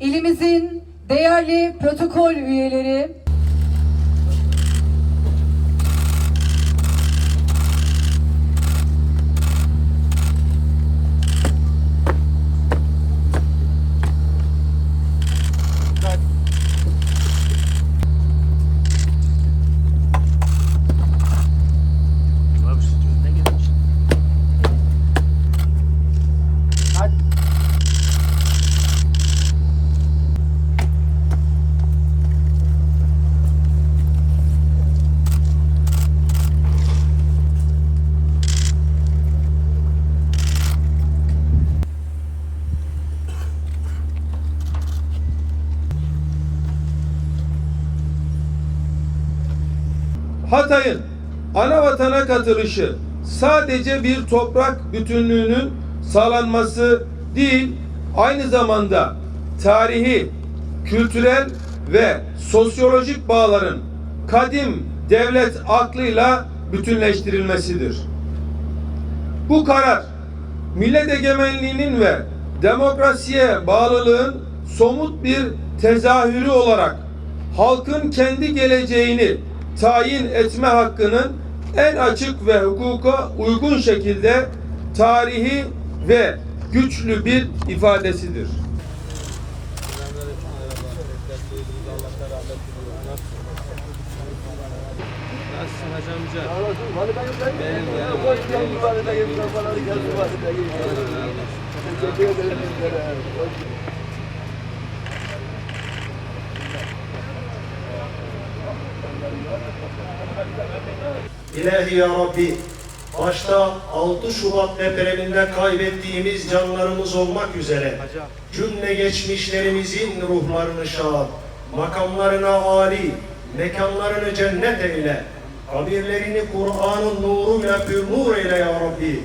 ilimizin değerli protokol üyeleri, Hatay'ın ana vatana katılışı sadece bir toprak bütünlüğünün sağlanması değil, aynı zamanda tarihi, kültürel ve sosyolojik bağların kadim devlet aklıyla bütünleştirilmesidir. Bu karar millet egemenliğinin ve demokrasiye bağlılığın somut bir tezahürü olarak halkın kendi geleceğini tayin etme hakkının en açık ve hukuka uygun şekilde tarihi ve güçlü bir ifadesidir. Nasılsın hacı amca? İlahi ya Rabbi, başta 6 Şubat depreminde kaybettiğimiz canlarımız olmak üzere cümle geçmişlerimizin ruhlarını şad, makamlarına âli, mekanlarını cennet eyle, kabirlerini Kur'an'ın nuruyla pür nur eyle ya Rabbi.